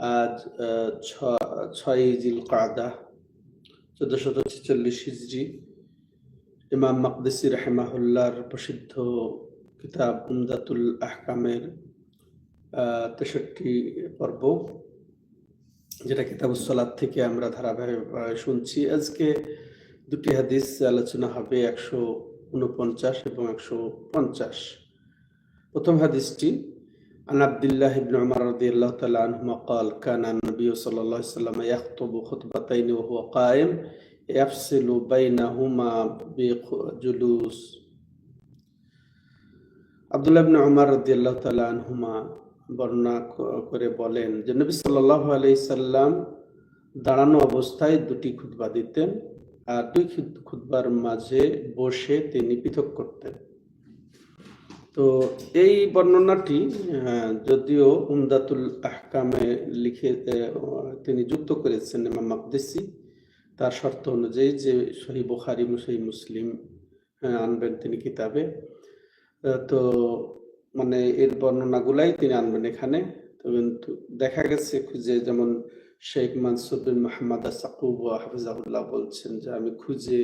আজ ছয় জিল কাদা চোদ্দশত ছেচল্লিশ হিজড়ি ইমাম মাকদিসি রাহেমাহুল্লার প্রসিদ্ধ কিতাব উমদাতুল আহকামের তেষট্টি পর্ব, যেটা কিতাব কিতাবুসলাদ থেকে আমরা ধারাবাহিক শুনছি। আজকে দুটি হাদিস আলোচনা হবে একশো উনপঞ্চাশ এবং একশো পঞ্চাশ। প্রথম হাদিসটি عن عبد الله بن عمر رضي الله تعالى عنهما قال كان النبي صلى الله عليه وسلم يخطب خطبتين وهو قائم يفصل بينهما بجلوس আব্দুল্লাহ ইবনে উমর রাদিয়াল্লাহু তাআলা আনহুমা বর্ণনা ক- করে বলেন যে নবী সাল্লাল্লাহু আলাইহি সাল্লাম দাঁড়ানো অবস্থায় দুটি খুতবা দিতেন আর দুই খুত- খুতবার মাঝে বসে তিনি পৃথক করতেন তো এই বর্ণনাটি যদিও উমদাতুল আহকামে লিখে তিনি যুক্ত করেছেন ইমাম মাকদিসি, তার শর্ত অনুযায়ী যে সহি বুখারি, সহি মুসলিম আনবেন তিনি কিতাবে। তো মানে এর বর্ণনাগুলাই তিনি আনবেন এখানে। কিন্তু দেখা গেছে খুঁজে যেমন শেখ মানসুর বিন মোহাম্মদ সাকুব হাফিজাহুল্লাহ বলছেন যে আমি খুঁজে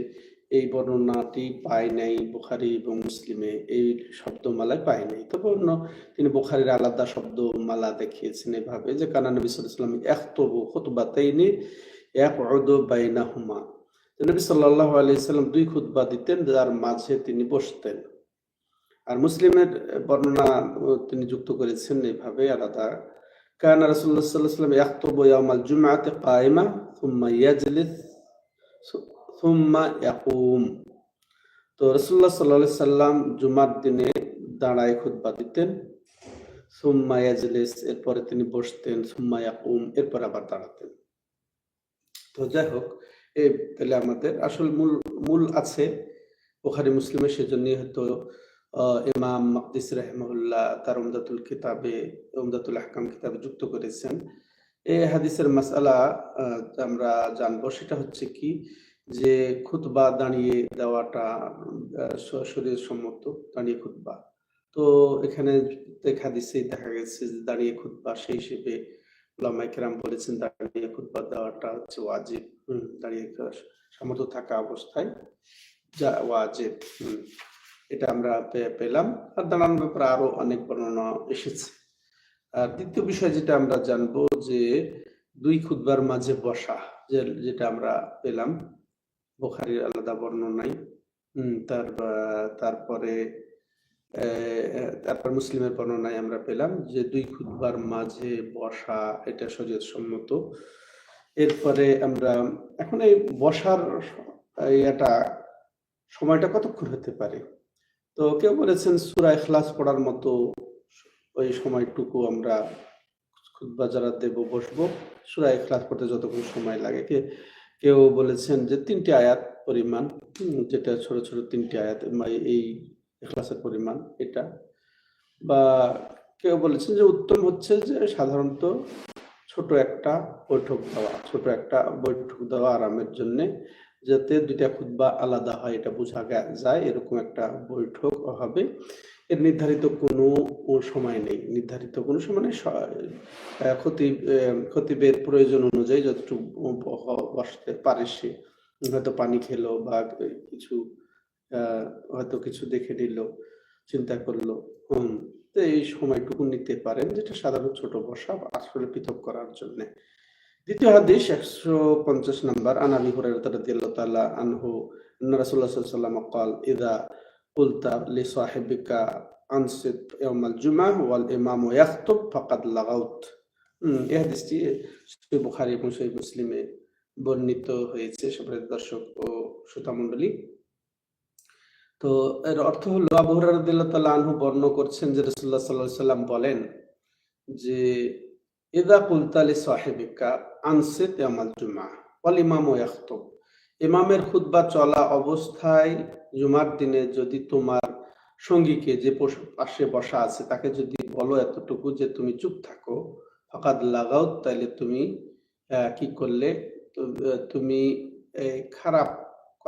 এই বর্ণনাটি পাই নাই বুখারি এবং মুসলিমে। এই শব্দমালায় পাই নাই। তবে অন্য তিনি বুখারির আলাদা শব্দমালা দেখিয়েছেন এভাবে যে, কানা নবী সাল্লাম এক তবু খুতবাতাইনি এক অদ বাইনাহুমা। তো নবী সাল্লাহ আলাইসাল্লাম দুই খুতবা দিতেন, যার মাঝে তিনি বসতেন। আর মুসলিমের বর্ণনা তিনি যুক্ত করেছেন এভাবে আলাদা। কানা রাসূলুল্লাহ সাল্লাল্লাহু আলাইহি ওয়াসাল্লাম ইয়াখতুবু ইয়াওমাল জুমআতি কায়িমা থুম্মা ইয়াজলিস ইয়াকুম। তো রাসূলুল্লাহ সাল্লাল্লাহু আলাইহি সাল্লাম জুমার দিনে দাঁড়ায় খুতবা দিতেন। সুম্মা এরপরে তিনি বসতেন, সুম্মা ইয়াকুম, এরপর আবার দাঁড়াতেন। তো যাই হোক এই তাহলে আমাদের আসল মূল মূল আছে বুখারী, মুসলিমে, সেজন্যই হয়তো ইমাম মাকদিস রাহিমাহুল্লাহ তার উমদাতুল কিতাবে, উমদাতুল আহকাম কিতাবে যুক্ত করেছেন। এই হাদিসের মাসালা আমরা জানব, সেটা হচ্ছে কি যে খুতবা দাঁড়িয়ে দেওয়াটা শরীর সম্মত দাঁড়িয়ে খুতবা। তো এখানে দেখা দিচ্ছে দেখা গেছে যে দাঁড়িয়ে খুতবা, সেই হিসেবে ওলামায়ে বলেছেন দাঁড়িয়ে খুতবা দেওয়াটা হচ্ছে ওয়াজিব। দাঁড়িয়ে সামর্থ্য থাকা অবস্থায় যা ওয়াজিব। এটা আমরা পেলাম। আর দাঁড়ানোর ব্যাপারে আরও অনেক বর্ণনা এসেছে। আর দ্বিতীয় বিষয় যেটা আমরা জানব যে দুই খুতবার মাঝে বসা যেটা আমরা পেলাম বোখারির আলাদা বর্ণনায় তার তারপরে তারপর মুসলিমের বর্ণনায় আমরা পেলাম যে দুই খুতবার মাঝে বসা এটা শরীয়ত সম্মত এরপরে আমরা, এখন এই বসার এটা সময়টা কতক্ষণ হতে পারে? তো কেউ বলেছেন সূরা ইখলাস পড়ার মতো ওই সময়টুকু আমরা খুতবা যারা দেব, বসবো। সূরা ইখলাস পড়তে যতক্ষণ সময় লাগে, কে কেউ বলেছেন যে তিনটি আয়াত পরিমাণ যেটা ছোট ছোট তিনটি আয়াত এই ইখলাসের পরিমাণ, এটা। বা কেউ বলেছেন যে উত্তম হচ্ছে যে সাধারণত ছোট একটা বৈঠক দেওয়া, ছোট একটা বৈঠক দেওয়া আরামের জন্যে, যাতে দুইটা খুতবা আলাদা হয়, এটা বোঝা যায় এরকম একটা বৈঠক। হবে এর নির্ধারিত কোনো সময় নেই নির্ধারিত কোনো সময় নেই স- আহ, খতিব আহ, খতিবের প্রয়োজন অনুযায়ী যতটুকু ব- বসতে পারে সে হয়তো পানি খেলো বা কিছু আহ, হয়তো কিছু দেখে নিল চিন্তা করলো হম তো এই সময়টুকু নিতে পারেন যেটা সাধারণ ছোট বসা বা আসলে পৃথক করার জন্য দ্বিতীয় হাদিস একশো পঞ্চাশ নম্বর আন আবি হুরায়রা রাদিয়াল্লাহু তাআলা আনহু আন্না রাসূলুল্লাহ সাল্লাল্লাহু আলাইহি ওয়াসাল্লাম قال اذا قلت لصاحبك انصت يوم الجمعه والامام يخطب فقد لغوت হুম, এই হাদিসটি সহিহ বুখারী এবং সহিহ মুসলিমে বর্ণিত হয়েছে সবাই দর্শক ও শ্রোতা মণ্ডলী তো এর অর্থ হলো আবু হুরায়রা রাদিয়াল্লাহু তাআলা আনহু বর্ণ করছেন যে রাসূলুল্লাহ সাল্লাল্লাহু আলাইহি সাল্লাম বলেন যে ইদা কুলতা লি সাহিবিকা আনসিত ইয়ামাল জুমা ওয়াল ইমামু ইয়াখতুব ইমামের খুতবা চলা অবস্থায় জুমার দিনে যদি তোমার সঙ্গীকে যে পশ- বসা আছে, তাকে যদি বলো এতটুকু যে তুমি চুপ থাকো, ফাকাদ লাগাও, তাইলে তুমি কি করলে? তুমি খারাপ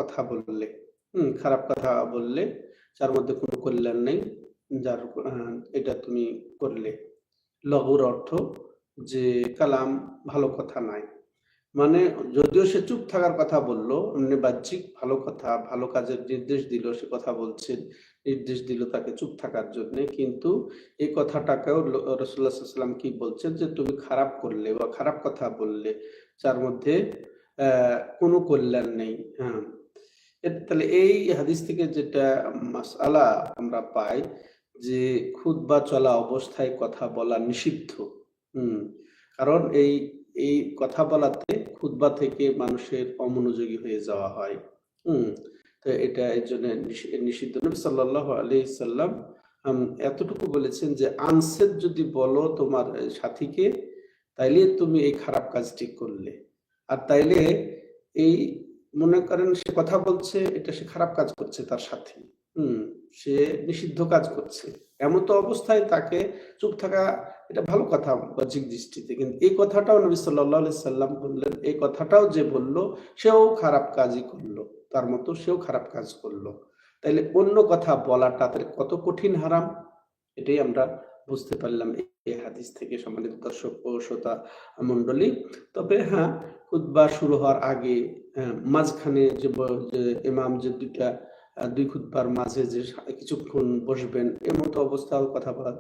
কথা বললে। হুম, খারাপ কথা বললে, যার মধ্যে কোনো কল্যাণ নেই, যার এটা তুমি করলে। লঘুর অর্থ যে কালাম ভালো কথা নাই। মানে যদিও সে চুপ থাকার কথা বলল এমনি বাহ্যিক ভালো কথা, ভালো কাজের নির্দেশ দিল, সে কথা বলছেন নির্দেশ দিল তাকে চুপ থাকার জন্য, কিন্তু এই কথাটাকেও রসুল্লাহ সাল্লাম কি বলছেন যে, তুমি খারাপ করলে বা খারাপ কথা বললে, যার মধ্যে কোনো কল্যাণ নেই। হ্যাঁ। তাহলে এই হাদিস থেকে যেটা মাসালা আমরা পাই যে খুদ বা চলা অবস্থায় কথা বলা নিষিদ্ধ। হম। কারণ এই এই কথা বলাতে খুদ্া থেকে মানুষের অমনোযোগী হয়ে যাওয়া হয়। হম, তো এটা এই জন্য নিষিদ্ধ। নবী সাল্লাহ আলি সাল্লাম এতটুকু বলেছেন যে আনসেদ যদি বলো তোমার সাথীকে, তাইলে তুমি এই খারাপ কাজটি করলে। আর তাইলে এই মনে করেন সে কথা বলছে, এটা সে খারাপ কাজ করছে তার সাথে। হম, সে নিষিদ্ধ কাজ করছে। এমন তো অবস্থায় তাকে চুপ থাকা এটা ভালো কথা বাহ্যিক দৃষ্টিতে। কিন্তু এই কথাটাও নবী সাল্লাহ সাল্লাম বললেন, এই কথাটাও যে বলল, সেও খারাপ কাজই করল। তার মতো সেও খারাপ কাজ করল। তাইলে অন্য কথা বলাটা কত কঠিন হারাম? এটাই আমরা বুঝতে পারলাম এই হাদিস থেকে সম্মানিত দর্শক ও শ্রোতা মন্ডলী তবে হ্যাঁ খুদ্া শুরু হওয়ার আগে মাঝখানে যে ইমাম যে দুইটা দুই খুদ্বার মাঝে যে কিছুক্ষণ বসবেন এমন তো অবস্থাও কথা বলা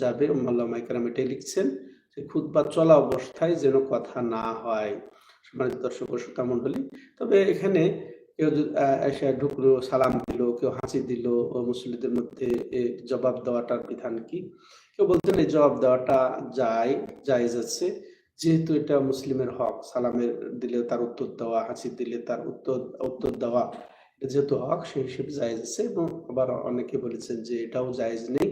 যাবে। মাল্লামা ইকরাম এটাই লিখছেন যে খুদ্া চলা অবস্থায় যেন কথা না হয়। সম্মানিত দর্শক শ্রোতা তবে এখানে কেউ এসে ঢুকলো, সালাম দিল, কেউ হাসি দিল মুসলিদের মধ্যে জবাব দেওয়াটার বিধান কি? কেউ বলতেন এই জবাব দেওয়াটা যায়, জায়েজ আছে। যেহেতু এটা মুসলিমের হক, সালামের দিলে তার উত্তর দেওয়া, হাসি দিলে তার উত্তর উত্তর দেওয়া যেহেতু হক সেই হিসেবে জায়েজ আছে এবং আবার অনেকে বলেছেন যে এটাও জায়েজ নেই।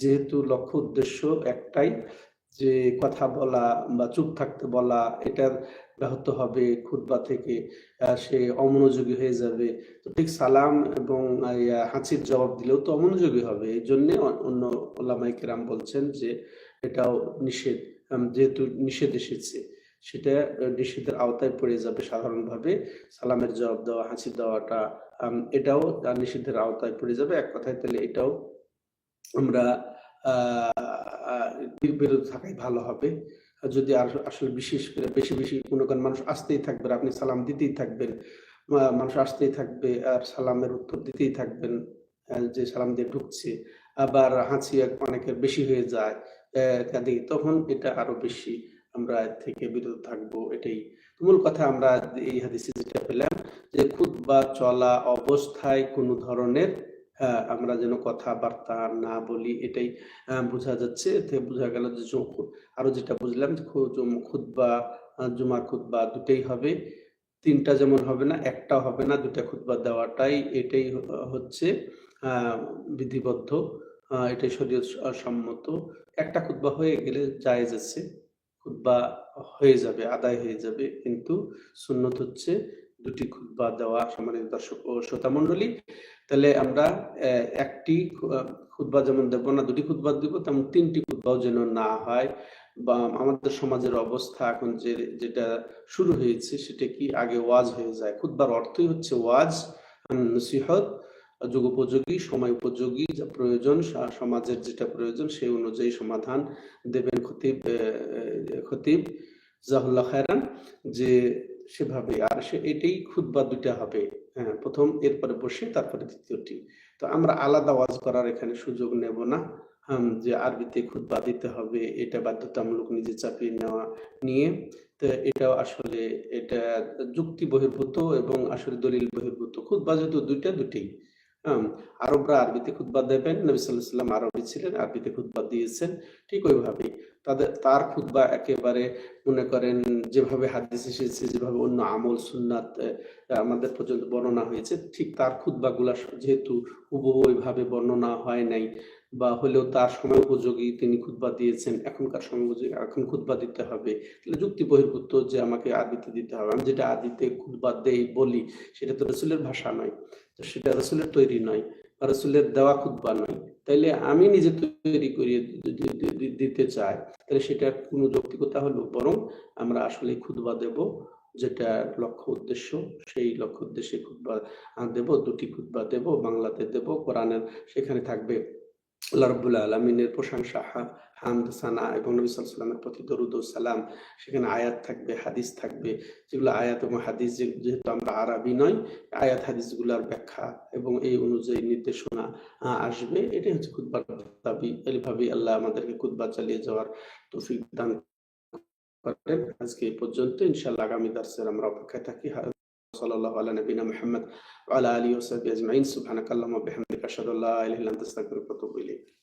যেহেতু লক্ষ্য উদ্দেশ্য একটাই যে কথা বলা বা চুপ থাকতে বলা এটা ব্যাহত হবে খুদ্া থেকে সে অমনোযোগী হয়ে যাবে। তো ঠিক সালাম এবং হাঁচির জবাব দিলেও তো অমনোযোগী হবে। এই জন্য অন্য ওলামাই কেরাম বলছেন যে এটাও নিষেধ যেহেতু নিষেধ এসেছে। সেটা নিষেধের আওতায় পড়ে যাবে সাধারণভাবে। সালামের জবাব দেওয়া, হাসি দেওয়াটা এটাও নিষেধের আওতায় পড়ে যাবে। এক কথায় তাহলে এটাও আমরা বিরত থাকাই ভালো হবে। যদি আর আসলে বিশেষ করে বেশি বেশি কোনো মানুষ আসতেই থাকবে, আপনি সালাম দিতেই থাকবেন মানুষ আসতেই থাকবে, আর সালামের উত্তর দিতেই থাকবেন যে সালাম দিয়ে ঢুকছে, আবার হাঁচি অনেকের বেশি হয়ে যায় তখন এটা আরও বেশি আমরা থেকে বিরত থাকব, এটাই। মূল কথা আমরা এই হাদিসে পেলাম, যে খুদ বা চলা অবস্থায় কোনো ধরনের আমরা যেন কথাবার্তা না বলি, এটাই বোঝা যাচ্ছে। এতে বোঝা গেল যে আরও যেটা বুঝলাম খুদ্া জুমা খুদ্া দুটেই হবে। তিনটা যেমন হবে না, একটা হবে না, দুটা খুদ্া দেওয়াটাই, এটাই হচ্ছে বিধিবদ্ধ এটাই শরীর সম্মত। একটা খুদ্া হয়ে গেলে জায়েজ আছে। খুদ্া হয়ে যাবে, আদায় হয়ে যাবে। কিন্তু সুন্নত হচ্ছে দুটি খুদ্া দেওয়া সম্মানিত দর্শক ও শ্রোতা মন্ডলী তাহলে আমরা একটি খুদ্া যেমন দেবো না, দুটি খুদ্া দিব, তেমন তিনটি খুদ্াও যেন না হয়। বা আমাদের সমাজের অবস্থা এখন যে, যেটা শুরু হয়েছে, সেটা কি আগে ওয়াজ হয়ে যায়? খুদ্বার অর্থই হচ্ছে ওয়াজ নসিহত যুগোপযোগী, সময় উপযোগী, যা প্রয়োজন সমাজের যেটা প্রয়োজন, সেই অনুযায়ী সমাধান দেবেন খতিব খতিব জাহুল্লাহ খায়রান, যে সেভাবে। আর সে এটাই খুদ্া দুইটা হবে। হ্যাঁ প্রথম এরপরে বসে, তারপরে দ্বিতীয়টি। তো আমরা আলাদা ওয়াজ করার এখানে সুযোগ নেব না। যে আরবিতে খুদ্া দিতে হবে, এটা বাধ্যতামূলক নিজে চাপিয়ে নেওয়া নিয়ে। তো এটাও আসলে, এটা যুক্তি বহির্ভূত এবং আসলে দলিল বহির্ভূত। খুদ্া যেহেতু দুইটা দুটেই আরবরা আরবিতে খুদ্া দেবেন, নবী সাল্লাম আরবি ছিলেন, আরবিতে খুদ্া দিয়েছেন, ঠিক ওইভাবেই। তাদের, তার খুদ্া একেবারে মনে করেন যেভাবে হাদিস এসেছে, যেভাবে অন্য আমল, সুন্নাত আমাদের পর্যন্ত বর্ণনা হয়েছে, ঠিক তার খুদ্া গুলা যেহেতু হুবহু ওইভাবে বর্ণনা হয় নাই। বা হলেও তার সময় উপযোগী তিনি খুদ্া দিয়েছেন, এখনকার সময় উপযোগী, এখন খুদ্া দিতে হবে। তাহলে যুক্তি বহির্ভূত যে আমাকে আদিতে দিতে হবে। আমি যেটা আদিতে খুদ্া দেই বলি, সেটা তো রসুলের ভাষা নয়। তো সেটা রসুলের তৈরি নয় রসুলের দেওয়া খুদ্া নয়। তাইলে আমি নিজে তৈরি করিয়ে দিতে চাই, তাহলে সেটা কোনো যৌক্তিকতা হলো? বরং আমরা আসলে খুদ্া দেব, যেটা লক্ষ্য উদ্দেশ্য। সেই লক্ষ্য উদ্দেশ্যে খুদ্া দেব, দুটি খুদ্া দেব, বাংলাতে দেব, কোরআনের, সেখানে থাকবে আলমিনের প্রশংসা হামদ, সানা এবং নবী প্রতি দরুদ সালাম। সেখানে আয়াত থাকবে, হাদিস থাকবে। যেগুলো আয়াত এবং হাদিস যেহেতু আমরা আরবি নয়, আয়াত, হাদিসগুলোর ব্যাখ্যা এবং এই অনুযায়ী নির্দেশনা আসবে। এটাই হচ্ছে খুদবার দাবি। আল্লাহ আমাদেরকে খুদবা চালিয়ে যাওয়ার তৌফিক দান করেন। আজকে এই পর্যন্ত। ইনশাআল্লাহ আগামী দার্সের আমরা অপেক্ষায় থাকি। وصلى الله على نبينا محمد وعلى آله وصحبه أجمعين. سبحانك اللهم وبحمدك أشهد أن لا إله إلا أنت أستغفرك وأتوب إليك.